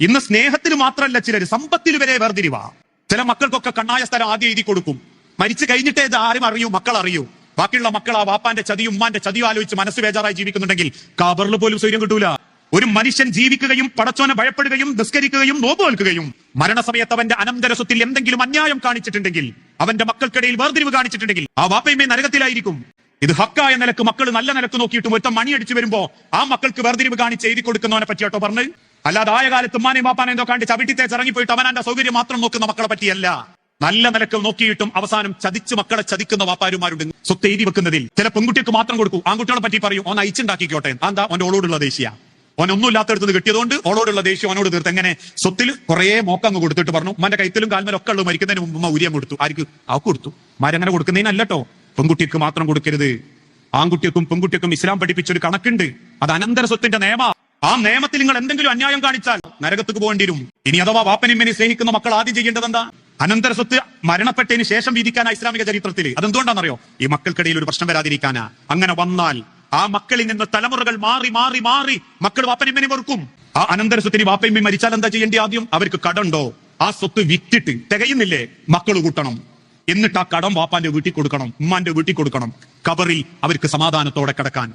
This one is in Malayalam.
ഇന്ന് സ്നേഹത്തിൽ മാത്രമല്ല ചിലര് സമ്പത്തിൽ വരെ വേർതിരിവാ. ചില മക്കൾക്കൊക്കെ കണ്ണായ സ്ഥലം ആദ്യം എഴുതി കൊടുക്കും. മരിച്ചു കഴിഞ്ഞിട്ടേ ഇത് ആരും അറിയൂ മക്കൾ അറിയൂ ബാക്കിയുള്ള മക്കൾ ആ വാപ്പാന്റെ ചതിയും ഉമ്മാന്റെ ചതിയും ആലോചിച്ച് മനസ്സ് ബേജാറായി ജീവിക്കുന്നുണ്ടെങ്കിൽ കാബറിൽ പോലും സൗര്യം കിട്ടൂല. ഒരു മനുഷ്യൻ ജീവിക്കുകയും പടച്ചോനെ ഭയപ്പെടുകയും നിസ്കരിക്കുകയും നോമ്പ് നോൽക്കുകയും മരണസമയത്ത് അവന്റെ അനന്തര സ്വത്തിൽ എന്തെങ്കിലും അന്യായം കാണിച്ചിട്ടുണ്ടെങ്കിൽ അവന്റെ മക്കൾക്കിടയിൽ വേർതിരിവ് കാണിച്ചിട്ടുണ്ടെങ്കിൽ ആ വാപ്പയുമേ നരകത്തിലായിരിക്കും. ഇത് ഹക്കായ നിലയ്ക്ക് മക്കൾ നല്ല നിലയ്ക്ക് നോക്കിയിട്ടും ഒറ്റ മണിയടിച്ചു വരുമ്പോ ആ മക്കൾക്ക് വേർതിരിവ് കാണിച്ച് എഴുതി കൊടുക്കുന്നവനെ പറ്റിയാട്ടോ പറഞ്ഞ്? അല്ലാതെ ആയ കാലത്ത് ഉമ്മാനെയും എന്തോ കണ്ട് ചവിട്ടിത്തേച്ച് ഇറങ്ങിപ്പോയിട്ട് അവനാന്റെ സൗകര്യം മാത്രം നോക്കുന്ന മക്കളെ പറ്റിയല്ല. നല്ല നിലയ്ക്ക് നോക്കിയിട്ടും അവസാനം ചതിച്ച് മക്കളെ ചതിക്കുന്ന വാപ്പാരുമാരുണ്ട്. സ്വത്ത് എഴുതി വെക്കുന്നതിൽ. ചില പെൺകുട്ടിക്ക് മാത്രം കൊടുക്കും. ആൺകുട്ടികളെ പറ്റി പറയും. ഓൻ അയച്ചുണ്ടാക്കിക്കോട്ടെ. എന്താ? ഓന്റെ ഓളോടുള്ള ദേശീയ ഓൻ ഒന്നും ഇല്ലാത്തടത്ത് കിട്ടിയതുകൊണ്ട് ഓളോടുള്ള ദേഷ്യം അവനോട് തീർത്ത്. എങ്ങനെ? സ്വത്തിൽ കുറേ മോക്കങ്ങ് കൊടുത്തിട്ട് പറഞ്ഞു. ഉമ്മന്റെ കൈത്തിലും കാൽമേലും ഒക്കെ ഉള്ളു മരിക്കുന്നതിന് മുമ്പ് ഉമ്മ ഉരിയം കൊടുത്തു. ആർക്ക്? ആ കൊടുത്തു. മാരങ്ങനെ കൊടുക്കുന്നതിനല്ലോ പെൺകുട്ടിക്ക് മാത്രം കൊടുക്കരുത്. ആൺകുട്ടിക്കും പെൺകുട്ടിക്കും ഇസ്ലാം പഠിപ്പിച്ചൊരു കണക്കുണ്ട്. അത് അനന്തര സ്വത്തിന്റെ നിയമ ആ നിയമത്തിൽ നിങ്ങൾ എന്തെങ്കിലും അന്യായം കാണിച്ചാൽ നരകത്തേക്ക് പോകേണ്ടി വരും ഇനി അഥവാ വാപ്പനിമ്മനെ സ്നേഹിക്കുന്ന മക്കൾ ആദ്യം ചെയ്യേണ്ടത് എന്താ അനന്തര സ്വത്ത് മരണപ്പെട്ടതിന് ശേഷം വിധിക്കാനാ ഇസ്ലാമിക ചരിത്രത്തിൽ അതെന്തുകൊണ്ടാണെന്നറിയോ? ഈ മക്കൾക്കിടയിൽ ഒരു പ്രശ്നം വരാതിരിക്കാനാ. അങ്ങനെ വന്നാൽ ആ മക്കളിൽ നിന്ന് തലമുറകൾ മാറി മാറി മാറി മക്കൾ വാപ്പനിമ്മനെ വെറുക്കും. ആ അനന്തര സ്വത്തിന് വാപ്പയമ്മ മരിച്ചാൽ എന്താ ചെയ്യേണ്ടി ആദ്യം? അവർക്ക് കടണ്ടോ ആ സ്വത്ത് വിറ്റിട്ട് തികയുന്നില്ലേ? മക്കൾ കൂട്ടണം. എന്നിട്ട് ആ കടം വാപ്പാന്റെ വീട്ടിൽ കൊടുക്കണം ഉമ്മാന്റെ വീട്ടിൽ കൊടുക്കണം. കബറിൽ അവർക്ക് സമാധാനത്തോടെ കിടക്കാൻ.